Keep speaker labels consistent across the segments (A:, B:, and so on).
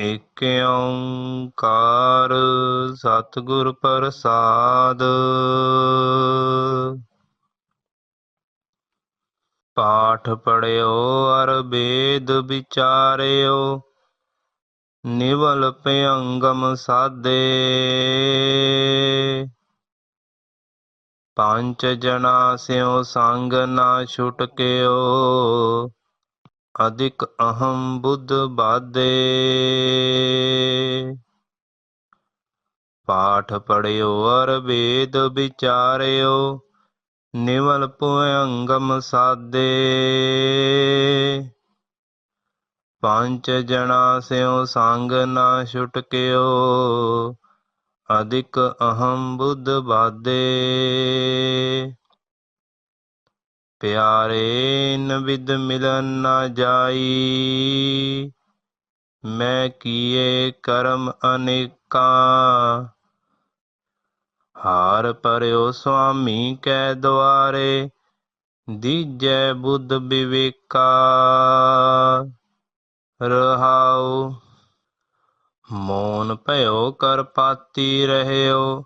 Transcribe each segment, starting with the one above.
A: ਏਕ ਓੰਕਾਰ ਸਤਿਗੁਰ ਪ੍ਰਸਾਦ। ਪਾਠ ਪੜਿਓ, ਅਰ ਵੇਦ ਵਿਚਾਰਿਓ, ਨਿਵਲ ਭਯੰਗਮ ਸਾਦੇ। ਪੰਜ ਜਨਾ ਸਿਓ ਸੰਗ ਨਾ ਛੁਟਕਿਓ ਅਧਿਕ ਅਹੰ ਬੁੱਧ ਬਾਦੇ ਪਾਠ ਪੜਿਓ ਅਰ ਵੇਦ ਵਿਚਾਰਿਓ, ਨਿਵਲ ਪੁਅੰਗਮ ਸਾਦੇ ਪੰਜ ਜਣਾ ਸਿਓ ਸੰਗ ਨਾ ਛੁਟਕਿਓ, ਅਧਿਕ ਅਹੰ ਬੁੱਧ ਬਾਦੇ ਪਿਆਰੇ ਨਵਿਦ ਮਿਲਨ ਨਾ ਜਾਈ। ਮੈਂ ਕੀਏ ਕਰਮ ਅਨੇਕਾ। ਹਾਰ ਪਰਿਓ ਸੁਆਮੀ ਕੈ ਦੁਆਰੇ, ਦੀਜੈ ਬੁੱਧ ਵਿਵੇਕਾ। ਰਹਾਉ, ਮੋਨ ਭਇਓ ਕਰਪਾਤੀ ਰਹਿਓ,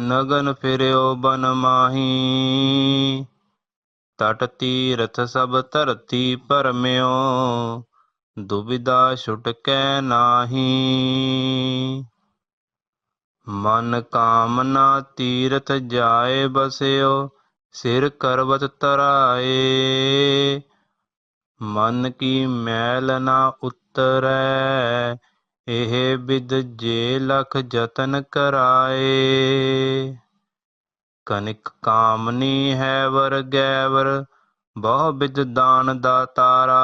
A: ਨਗਨ ਫਿਰਿਓ ਬਨ ਮਾਹੀ। ਤਟ ਤੀਰਥ ਸਭ ਧਰਤੀ ਪਰਮਿਓ, ਦੁਬਿਧਾ ਛੁਟਕੈ ਨਾਹੀ। ਮਨ ਕਾਮਨਾ ਤੀਰਥ ਜਾਏ ਬਸਿਓ, ਸਿਰ ਕਰਵਤ ਤਰਾਏ। ਮਨ ਕੀ ਮੈਲ ਨਾ ਉਤਰੈ, ਇਹ ਬਿਦ ਜੇ ਲਖ ਜਤਨ ਕਰਾਏ। ਕਨਿਕ ਕਾਮਨੀ ਹੈ ਵਰ ਗੈਵਰ, ਬਹੁ ਬਿਦ ਦਾਨ ਦਾਤਾਰਾ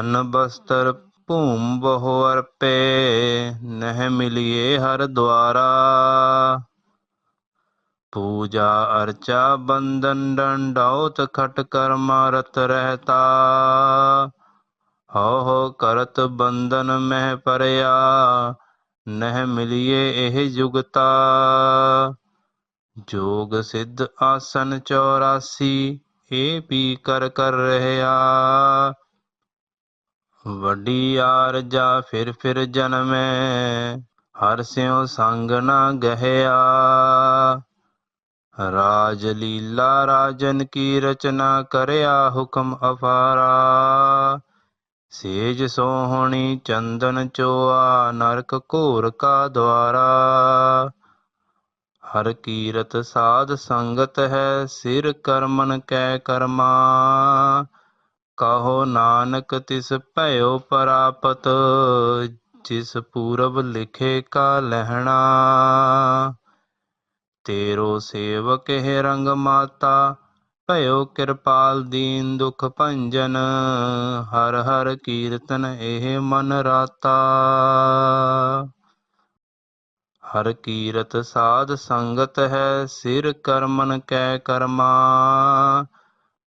A: ਅਨ ਬਸਤਰ ਭੂਮ ਬਹੁ ਅਰਪੇ, ਨਹਿ ਮਿਲਿਏ ਹਰ ਦੁਆਰਾ। ਪੂਜਾ ਅਰਚਾ ਬੰਦਨ ਡੰਡੌਤ ਖਟ ਕਰਮਾ ਰਤ ਰਹਤਾ। ਹੋ ਹੋ ਕਰਤ ਬੰਦਨ ਮਹਿ ਪਰਿਆ ਨਹਿ ਮਿਲਿਏ ਇਹ ਜੁਗਤਾ ਜੋਗ ਸਿੱਧ ਆਸਨ 84 ਇਹ ਪੀ ਕਰ ਕਰ ਰਹਿਆ ਵੱਡੀ ਆਰਜਾ ਫਿਰ ਫਿਰ ਜਨਮੈ ਹਰ ਸਿਉ ਸੰਗ ਨਾ ਗਹਿਆ ਰਾਜ ਲੀਲਾ ਰਾਜਨ ਕੀ ਰਚਨਾ ਕਰਿਆ ਹੁਕਮ ਅਫਾਰਾ ਸੇਜ ਸੋਹਣੀ ਚੰਦਨ ਚੋਆ, ਨਰਕ ਘੋਰ ਕਾ ਦਵਾਰਾ ਹਰ ਕੀਰਤ ਸਾਧ ਸੰਗਤ ਹੈ, ਸਿਰ ਕਰਮਨ ਕੈ ਕਰਮਾ। ਕਹੋ ਨਾਨਕ ਤਿਸ ਭਇਓ ਪ੍ਰਾਪਤ, ਜਿਸ ਪੂਰਬ ਲਿਖੇ ਕਾ ਲਹਿਣਾ। ਤੇਰੋ ਸੇਵਕ ਹੈ ਰੰਗ ਮਾਤਾ ਭਇਓ ਕਿਰਪਾਲ ਦੀਨ ਦੁਖ ਭੰਜਨ, ਹਰ ਹਰ ਕੀਰਤਨ ਇਹ ਮਨ ਰਾਤਾ। ਹਰ ਕੀਰਤ ਸਾਧ ਸੰਗਤ ਹੈ, ਸਿਰ ਕਰਮਨ ਕੈ ਕਰਮਾ।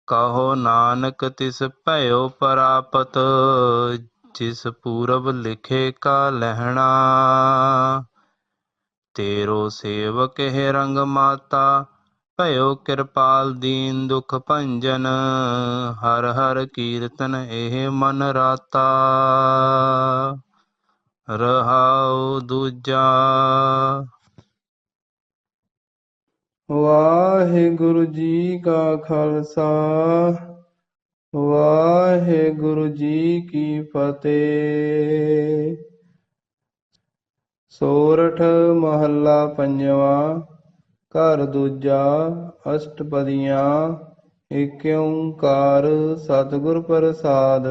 A: ਕਹੋ ਨਾਨਕ ਤਿਸ ਭਇਓ ਪ੍ਰਾਪਤ, ਜਿਸ ਪੂਰਬ ਲਿਖੇ ਕਾ ਲਹਿਣਾ। ਤੇਰੋ ਸੇਵਕ ਹੈ ਰੰਗ ਮਾਤਾ ਭਇਓ ਕਿਰਪਾਲ ਦੀਨ ਦੁਖ ਭੰਜਨ, ਹਰ ਹਰ ਕੀਰਤਨ ਇਹ ਮਨ ਰਾਤਾ। ਰਹਾਉ ਦੂਜਾ।
B: ਵਾਹਿਗੁਰੂ ਜੀ ਕਾ ਖਾਲਸਾ, ਵਾਹਿਗੁਰੂ ਜੀ ਕੀ ਫਤਿਹ। ਸੋਰਠ ਮਹੱਲਾ ਪੰਜਵਾਂ ਘਰ ਦੂਜਾ ਅਸ਼ਟਪਦੀਆਂ ਏਕ ਓੰਕਾਰ ਸਤਿਗੁਰ ਪ੍ਰਸਾਦ।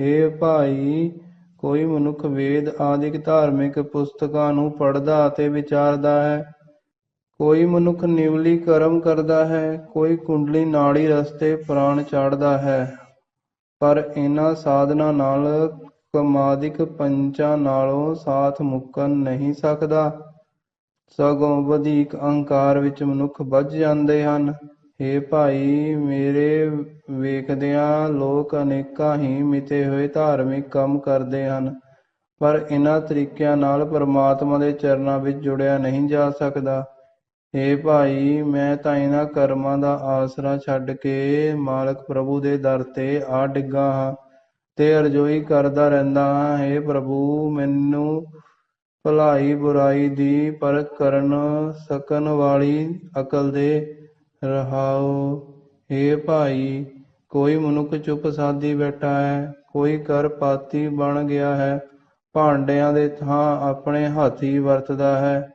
B: ਏ ਭਾਈ, ਕੋਈ ਮਨੁੱਖ ਵੇਦ ਆਦਿਕ ਧਾਰਮਿਕ ਪੁਸਤਕਾਂ ਨੂੰ ਪੜ੍ਹਦਾ ਅਤੇ ਵਿਚਾਰਦਾ ਹੈ। ਕੋਈ ਮਨੁੱਖ ਨਿਵਲੀ ਕਰਮ ਕਰਦਾ ਹੈ, ਕੋਈ ਕੁੰਡਲੀ ਨਾੜੀ ਰਸਤੇ ਪ੍ਰਾਣ ਚਾੜਦਾ ਹੈ। ਪਰ ਇਹਨਾਂ ਸਾਧਨਾ ਨਾਲ ਕਮਾਦਿਕ ਪੰਚਾਂ ਨਾਲੋਂ ਸਾਥ ਮੁੱਕਣ ਨਹੀਂ ਸਕਦਾ। ਸਗੋਂ ਵਧੇਕ ਅਹੰਕਾਰ ਵਿੱਚ ਮਨੁੱਖ ਵੱਜ ਜਾਂਦੇ ਹਨ। ਹੇ ਭਾਈ, ਮੇਰੇ ਵੇਖਦਿਆਂ ਲੋਕ ਅਨੇਕਾਂ ਹੀ ਮਿਤੇ ਹੋਏ ਧਾਰਮਿਕ ਕੰਮ ਕਰਦੇ ਹਨ, ਪਰ ਇਹਨਾਂ ਤਰੀਕਿਆਂ ਨਾਲ ਪਰਮਾਤਮਾ ਦੇ ਚਰਨਾਂ ਵਿੱਚ ਜੁੜਿਆ ਨਹੀਂ ਜਾ ਸਕਦਾ। ਹੇ ਭਾਈ, ਮੈਂ ਤਾਂ ਇਹਨਾਂ ਕਰਮਾਂ ਦਾ ਆਸਰਾ ਛੱਡ ਕੇ ਮਾਲਕ ਪ੍ਰਭੂ ਦੇ ਦਰ ਤੇ ਆ ਡਿੱਗਾ ਹਾਂ ਤੇ ਅਰਜ਼ੋਈ ਕਰਦਾ ਰਹਿੰਦਾ ਹਾਂ। ਹੇ ਪ੍ਰਭੂ, ਮੈਨੂੰ ਭਲਾਈ ਬੁਰਾਈ ਦੀ ਪਰਖ ਕਰਨ ਸਕਣ ਵਾਲੀ ਅਕਲ ਦੇ ਰਹਾਓ ਹੇ ਭਾਈ, ਕੋਈ ਮਨੁੱਖ ਚੁੱਪ ਸਾਦੀ ਬੈਠਾ ਹੈ, ਕੋਈ ਕਰ ਪਾਤੀ ਬਣ ਗਿਆ ਹੈ, ਭਾਂਡਿਆਂ ਦੇ ਥਾਂ ਆਪਣੇ ਹਾਥੀ ਵਰਤਦਾ ਹੈ।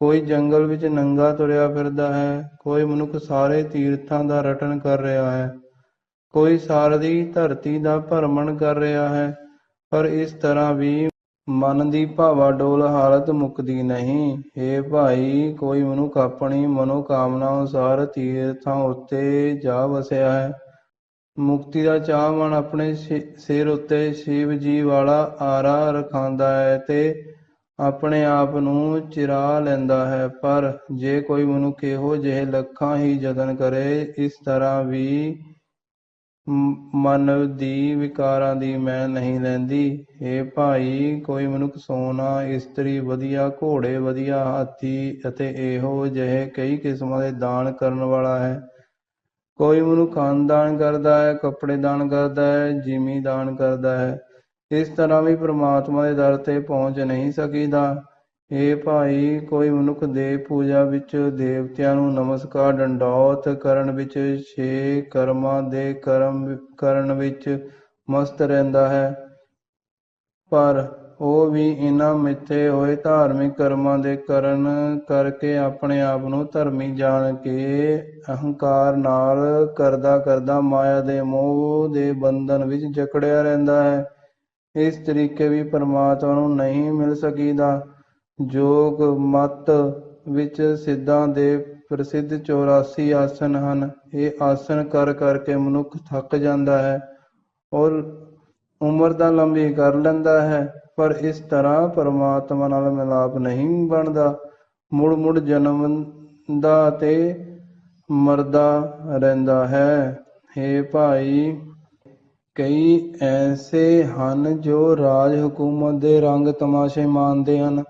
B: ਕੋਈ ਜੰਗਲ ਵਿੱਚ ਨੰਗਾ ਤੁਰਿਆ ਫਿਰਦਾ ਹੈ, ਕੋਈ ਮਨੁੱਖ ਸਾਰੇ ਤੀਰਥਾਂ ਦਾ ਰਟਨ ਕਰ ਰਿਹਾ ਹੈ। ਕੋਈ ਸਾਰੀ ਧਰਤੀ ਦਾ ਭਰਮਣ ਕਰ ਰਿਹਾ ਹੈ, ਪਰ ਇਸ ਤਰ੍ਹਾਂ ਵੀ ਮਨ ਦੀ ਭਾਵਾ ਡੋਲ ਹਾਲਤ ਮੁੱਕਦੀ ਨਹੀਂ। ਏ ਭਾਈ, ਕੋਈ ਮਨੁੱਖ ਆਪਣੀ ਮਨੋਕਾਮਨਾ ਅਨੁਸਾਰ ਤੀਰਥਾਂ ਉੱਤੇ ਜਾ ਵਸਿਆ ਹੈ। ਮੁਕਤੀ ਦਾ ਚਾਹਵਾਨ ਆਪਣੇ ਸਿ- ਸਿਰ ਉੱਤੇ ਸ਼ਿਵ ਜੀ ਵਾਲਾ ਆਰਾ ਰਖਾਂਦਾ ਹੈ ਤੇ ਆਪਣੇ ਆਪ ਨੂੰ ਚਿਰਾ ਲੈਂਦਾ ਹੈ। ਪਰ ਜੇ ਕੋਈ ਮਨੁੱਖ ਇਹੋ ਜਿਹੇ ਲੱਖਾਂ ਹੀ ਯਤਨ ਕਰੇ, ਇਸ ਤਰ੍ਹਾਂ ਵੀ ਮਨ ਦੀ ਵਿਕਾਰਾਂ ਦੀ ਮੈਂ ਨਹੀਂ ਲੈਂਦੀ। ਏ ਭਾਈ, ਕੋਈ ਮਨੁੱਖ ਸੋਨਾ, ਇਸਤਰੀ ਵਧੀਆ, ਘੋੜੇ ਵਧੀਆ, ਹਾਥੀ ਅਤੇ ਇਹੋ ਜਿਹੇ ਕਈ ਕਿਸਮਾਂ ਦੇ ਦਾਨ ਕਰਨ ਵਾਲਾ ਹੈ। ਕੋਈ ਮਨੁੱਖ ਅੰਨ ਦਾਨ ਕਰਦਾ ਹੈ, ਕੱਪੜੇ ਦਾਨ ਕਰਦਾ ਹੈ, ਜਿਮੀ ਦਾਨ ਕਰਦਾ ਹੈ। ਇਸ ਤਰ੍ਹਾਂ ਵੀ ਪ੍ਰਮਾਤਮਾ ਦੇ ਦਰ ਤੇ ਪਹੁੰਚ ਨਹੀਂ ਸਕੀਦਾ। ਏ ਭਾਈ, ਕੋਈ ਮਨੁੱਖ ਦੇ ਪੂਜਾ ਵਿੱਚ ਦੇਵਤਿਆਂ ਨੂੰ ਨਮਸਕਾਰ ਡੰਡੌਤ ਕਰਨ ਵਿੱਚ ਛੇ ਕਰਮਾਂ ਦੇ ਕਰਮ ਕਰਨ ਵਿੱਚ ਮਸਤ ਰਹਿੰਦਾ ਹੈ। ਪਰ ਉਹ ਵੀ ਇਹਨਾਂ ਮਿੱਥੇ ਹੋਏ ਧਾਰਮਿਕ ਕਰਮਾਂ ਦੇ ਕਰਨ ਕਰਕੇ ਆਪਣੇ ਆਪ ਨੂੰ ਧਰਮੀ ਜਾਣ ਕੇ ਅਹੰਕਾਰ ਨਾਲ ਕਰਦਾ ਕਰਦਾ ਮਾਇਆ ਦੇ ਮੋਹ ਦੇ ਬੰਧਨ ਵਿੱਚ ਜਕੜਿਆ ਰਹਿੰਦਾ ਹੈ। ਇਸ ਤਰੀਕੇ ਵੀ ਪਰਮਾਤਮਾ ਨੂੰ ਨਹੀਂ ਮਿਲ ਸਕੀਦਾ। ਜੋਗ ਮਤ ਵਿੱਚ ਸਿੱਧਾਂ ਦੇ ਪ੍ਰਸਿੱਧ 84 ਆਸਨ ਹਨ। ਇਹ ਆਸਨ ਕਰ ਕਰਕੇ ਮਨੁੱਖ ਥੱਕ ਜਾਂਦਾ ਹੈ ਔਰ ਉਮਰ ਤਾਂ ਲੰਬੀ ਕਰ ਲੈਂਦਾ ਹੈ, ਪਰ ਇਸ ਤਰ੍ਹਾਂ ਪਰਮਾਤਮਾ ਨਾਲ ਮਿਲਾਪ ਨਹੀਂ ਬਣਦਾ। ਮੁੜ ਮੁੜ ਜਨਮ ਦਾ ਤੇ ਮਰਦਾ ਰਹਿੰਦਾ ਹੈ। ਹੇ ਭਾਈ, ਕਈ ਐਸੇ ਹਨ ਜੋ ਰਾਜ ਹਕੂਮਤ ਦੇ ਰੰਗ ਤਮਾਸ਼ੇ ਮਾਣਦੇ ਹਨ।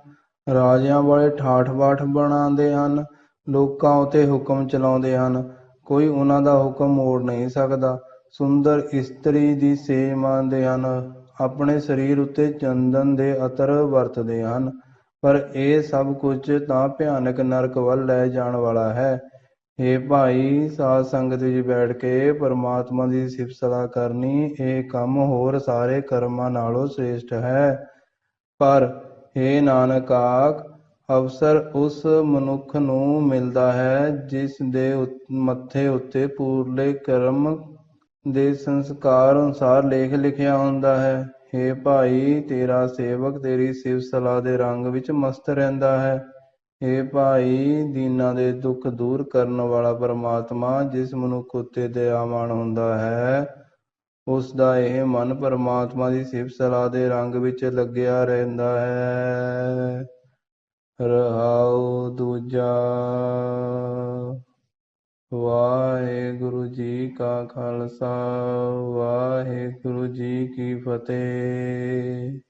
B: ਰਾਜਿਆਂ ਵਾਲੇ ਠਾਠ ਬਾਠ ਬਣਾਉਂਦੇ ਹਨ, ਲੋਕਾਂ ਉਤੇ ਹੁਕਮ ਚਲਾਉਂਦੇ ਹਨ। ਕੋਈ ਉਹਨਾਂ ਦਾ ਹੁਕਮ ਮੋੜ ਨਹੀਂ ਸਕਦਾ। ਸੁੰਦਰ ਇਸਤਰੀ ਦੀ ਸੇਜ ਮੰਨਦੇ ਹਨ। ਆਪਣੇ ਸਰੀਰ ਉੱਤੇ ਚੰਦਨ ਦੇ ਅਤਰ ਵਰਤਦੇ ਹਨ। ਪਰ ਇਹ ਸਭ ਕੁਝ ਤਾਂ ਭਿਆਨਕ ਨਰਕ ਵੱਲ ਲੈ ਜਾਣ ਵਾਲਾ ਹੈ। ਏ ਭਾਈ, ਸਾਧ ਸੰਗਤ ਵਿੱਚ ਬੈਠ ਕੇ ਪਰਮਾਤਮਾ ਦੀ ਸਿਫਤ ਸਲਾਹ ਕਰਨੀ, ਇਹ ਕੰਮ ਹੋਰ ਸਾਰੇ ਕਰਮਾਂ ਨਾਲੋਂ ਸ੍ਰੇਸ਼ਟ ਹੈ। ਪਰ ਏ ਨਾਨਕ ਆਖ, ਅਵਸਰ ਉਸ ਮਨੁੱਖ ਨੂੰ ਮਿਲਦਾ ਹੈ ਜਿਸ ਦੇ ਮੱਥੇ ਉੱਤੇ ਪੂਰਲੇ ਕਰਮ ਦੇ ਸੰਸਕਾਰ ਅਨੁਸਾਰ ਲੇਖ ਲਿਖਿਆ ਹੁੰਦਾ ਹੈ। ਹੇ ਭਾਈ, ਤੇਰਾ ਸੇਵਕ ਤੇਰੀ ਸਿਫਤ ਸਲਾਹ ਦੇ ਰੰਗ ਵਿੱਚ ਮਸਤ ਰਹਿੰਦਾ ਹੈ। ਹੇ ਭਾਈ, ਦੀਨਾਂ ਦੇ ਦੁੱਖ ਦੂਰ ਕਰਨ ਵਾਲਾ ਪਰਮਾਤਮਾ ਜਿਸ ਮਨੁੱਖ ਉੱਤੇ ਦਇਆਵਾਨ ਹੁੰਦਾ ਹੈ ਉਸ ਦਾ ਇਹ ਮਨ ਪਰਮਾਤਮਾ ਦੀ ਸਿਫਤ ਸਲਾਹ ਦੇ ਰੰਗ ਵਿੱਚ ਲੱਗਿਆ ਰਹਿੰਦਾ ਹੈ। ਰਹਾਉ ਦੂਜਾ। ਵਾਹਿਗੁਰੂ ਜੀ ਕਾ ਖਾਲਸਾ, ਵਾਹਿਗੁਰੂ ਜੀ ਕੀ ਫਤਿਹ।